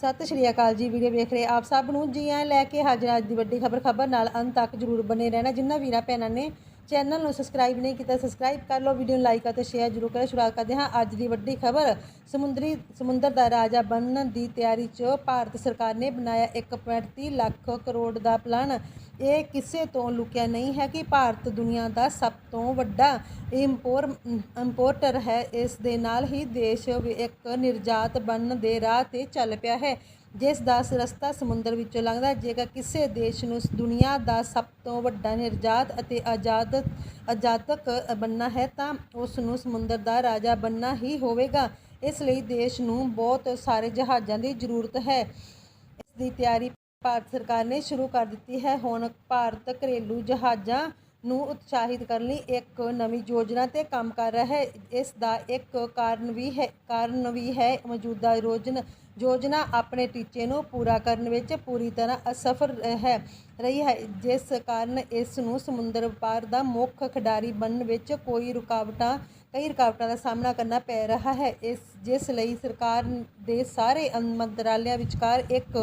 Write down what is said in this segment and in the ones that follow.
ਸਤਿ ਸ਼੍ਰੀ ਅਕਾਲ ਜੀ, ਵੀਡੀਓ ਵੇਖ ਰਹੇ ਆਪ ਸਭ ਨੂੰ। ਜੀ ਐ ਲੈ ਕੇ ਹਾਜ਼ਰ ਅੱਜ ਦੀ ਵੱਡੀ ਖਬਰ ਖਬਰ ਨਾਲ ਅੰਤ ਤੱਕ ਜਰੂਰ ਬਨੇ ਰਹਿਣਾ। ਜਿੰਨਾ ਵੀਰਾਂ, ਭੈਣਾਂ ਨੇ ਚੈਨਲ ਨੂੰ ਸਬਸਕ੍ਰਾਈਬ ਨਹੀਂ ਕੀਤਾ, ਸਬਸਕ੍ਰਾਈਬ ਕਰ ਲਓ ਵੀਡੀਓ ਨੂੰ ਲਾਈਕ ਅਤੇ ਸ਼ੇਅਰ ਜਰੂਰ ਕਰੋ ਸ਼ੁਰੂਆਤ ਕਰਦੇ ਹਾਂ ਅੱਜ ਦੀ ਵੱਡੀ ਖਬਰ। ਸਮੁੰਦਰੀ, ਸਮੁੰਦਰ ਦਾ ਰਾਜਾ ਬਣਨ ਦੀ ਤਿਆਰੀ 'ਚ ਭਾਰਤ ਸਰਕਾਰ ਨੇ ਬਣਾਇਆ 1.30 ਲੱਖ ਕਰੋੜ ਦਾ ਪਲਾਨ ਇਹ ਕਿਸੇ ਤੋਂ ਲੁਕਿਆ ਨਹੀਂ ਹੈ ਕਿ ਭਾਰਤ ਦੁਨੀਆ ਦਾ ਸਭ ਤੋਂ ਵੱਡਾ ਇੰਪੋਰ ਇੰਪੋਰਟਰ ਹੈ। ਇਸ ਦੇ ਨਾਲ ਹੀ ਦੇਸ਼ ਵੀ ਇੱਕ ਨਿਰਜਾਤ ਬਣਨ ਦੇ ਰਾਹ ਤੇ ਚੱਲ ਪਿਆ ਹੈ। ਜਿਸ ਦਾ ਰਸਤਾ ਸਮੁੰਦਰ ਵਿੱਚੋਂ ਲੰਘਦਾ ਜੇਕਰ ਕਿਸੇ ਦੇਸ਼ ਨੂੰ ਦੁਨੀਆ ਦਾ ਸਭ ਤੋਂ ਵੱਡਾ ਨਿਰਜਾਤ ਅਤੇ ਆਜ਼ਾਦ, ਆਜ਼ਾਦਕ ਬਣਨਾ ਹੈ, ਤਾਂ ਉਸ ਨੂੰ ਸਮੁੰਦਰ ਦਾ ਰਾਜਾ ਬਣਨਾ ਹੀ ਹੋਵੇਗਾ। ਇਸ ਲਈ ਦੇਸ਼ ਨੂੰ ਬਹੁਤ ਸਾਰੇ ਜਹਾਜ਼ਾਂ ਦੀ ਜ਼ਰੂਰਤ ਹੈ। ਇਸ ਦੀ ਤਿਆਰੀ ਭਾਰਤ ਸਰਕਾਰ ਨੇ ਸ਼ੁਰੂ ਕਰ ਦਿੱਤੀ ਹੈ। ਹੁਣ ਭਾਰਤ ਘਰੇਲੂ ਜਹਾਜ਼ਾਂ ਨੂੰ ਉਤਸ਼ਾਹਿਤ ਕਰਨ ਲਈ ਇੱਕ ਨਵੀਂ ਯੋਜਨਾ ਤੇ ਕੰਮ ਕਰ ਰਿਹਾ ਹੈ। ਇਸ ਦਾ ਇੱਕ ਕਾਰਨ ਵੀ ਹੈ, ਕਾਰਨ ਵੀ ਹੈ ਮੌਜੂਦਾ ਯੋਜਨਾ ਯੋਜਨਾ ਆਪਣੇ ਟੀਚੇ ਨੂੰ ਪੂਰਾ ਕਰਨ ਵਿੱਚ ਪੂਰੀ ਤਰ੍ਹਾਂ ਅਸਫਲ ਹੈ, ਰਹੀ ਹੈ, ਜਿਸ ਕਾਰਨ ਇਸ ਨੂੰ ਸਮੁੰਦਰ ਵਪਾਰ ਦਾ ਮੁੱਖ ਖਿਡਾਰੀ ਬਣਨ ਵਿੱਚ ਕੋਈ ਰੁਕਾਵਟਾਂ, ਕਈ ਰੁਕਾਵਟਾਂ ਦਾ ਸਾਹਮਣਾ ਕਰਨਾ ਪੈ ਰਿਹਾ ਹੈ। ਇਸ, ਜਿਸ ਲਈ ਸਰਕਾਰ ਦੇ ਸਾਰੇ ਮੰਤਰਾਲਿਆਂ ਵਿਚਕਾਰ ਇੱਕ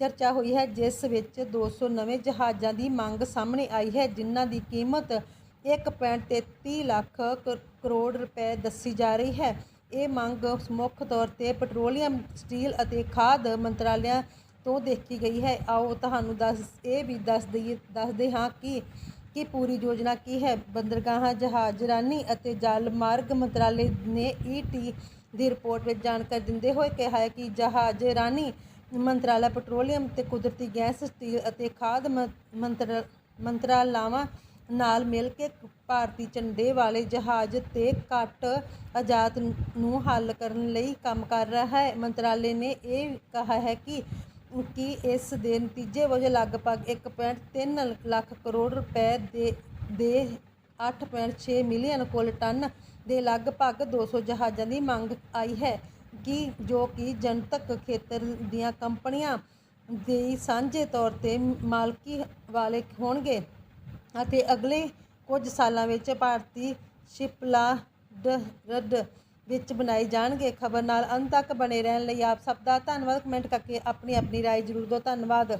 ਚਰਚਾ ਹੋਈ ਹੈ, ਜਿਸ ਵਿੱਚ 200 ਨਵੇਂ ਜਹਾਜ਼ਾਂ ਦੀ ਮੰਗ ਸਾਹਮਣੇ ਆਈ ਹੈ, ਜਿਨ੍ਹਾਂ ਦੀ ਕੀਮਤ 1.33 ਲੱਖ ਕ- ਕਰੋੜ ਰੁਪਏ ਦੱਸੀ ਜਾ ਰਹੀ ਹੈ। ਇਹ ਮੰਗ ਮੁੱਖ ਤੌਰ ਤੇ ਪੈਟਰੋਲੀਅਮ, ਸਟੀਲ ਅਤੇ ਖਾਦ ਮੰਤਰਾਲਿਆਂ ਤੋਂ ਦੇਖੀ ਗਈ ਹੈ। ਆਓ ਤੁਹਾਨੂੰ ਦੱਸ, ਇਹ ਵੀ ਦੱਸ ਦਈਏ, ਦੱਸਦੇ ਹਾਂ ਕਿ ਕਿ ਪੂਰੀ ਯੋਜਨਾ ਕੀ ਹੈ। ਬੰਦਰਗਾਹਾਂ, ਜਹਾਜ਼ ਰਾਨੀ ਅਤੇ ਜਲ ਮਾਰਗ ਮੰਤਰਾਲੇ ਨੇ ਈਟੀ ਦੀ ਰਿਪੋਰਟ ਵਿੱਚ ਜਾਣਕਾਰੀ ਦਿੰਦੇ ਹੋਏ ਕਿਹਾ ਹੈ ਕਿ ਜਹਾਜ਼ਰਾਨੀ ਮੰਤਰਾਲਾ ਪੈਟਰੋਲੀਅਮ ਤੇ ਕੁਦਰਤੀ ਗੈਸ, ਸਟੀਲ ਅਤੇ ਖਾਦ ਮ- ਮੰਤਰ, ਮੰਤਰਾਲਾਵਾਂ ਨਾਲ ਮਿਲ ਕੇ ਭਾਰਤੀ ਝੰਡੇ ਵਾਲੇ ਜਹਾਜ਼ ਤੇ ਘੱਟ ਆਜ਼ਾਦ ਨੂੰ ਹੱਲ ਕਰਨ ਲਈ ਕੰਮ ਕਰ ਰਿਹਾ ਹੈ। ਮੰਤਰਾਲੇ ਨੇ ਇਹ ਕਿਹਾ ਹੈ ਕਿ ਕਿ ਇਸ ਦੇ ਨਤੀਜੇ ਵਜੋਂ ਲਗਭਗ 1.3 ਲੱਖ ਕਰੋੜ ਰੁਪਏ ਦੇ ਦੇ 8.6 ਮਿਲੀਅਨ ਕੁੱਲ ਟਨ ਦੇ ਲਗਭਗ 200 ਜਹਾਜ਼ਾਂ ਦੀ ਮੰਗ ਆਈ ਹੈ। ਕਿ ਜੋ ਕਿ ਜਨਤਕ ਖੇਤਰ ਦੀਆਂ ਕੰਪਨੀਆਂ ਦੇ ਸਾਂਝੇ ਤੌਰ ਤੇ ਮਾਲਕੀ ਵਾਲੇ ਹੋਣਗੇ ਅਤੇ ਅਗਲੇ ਕੁਝ ਸਾਲਾਂ ਵਿੱਚ ਭਾਰਤੀ ਸ਼ਿਪਲਾਡਰਡ ਵਿੱਚ ਬਣਾਏ ਜਾਣਗੇ ਖਬਰ ਨਾਲ ਅੰਤ ਤੱਕ ਬਣੇ ਰਹਿਣ ਲਈ ਆਪ ਸਭ ਦਾ ਧੰਨਵਾਦ ਕਮੈਂਟ ਕਰਕੇ ਆਪਣੀ ਆਪਣੀ رائے ਜ਼ਰੂਰ ਦਿਓ ਧੰਨਵਾਦ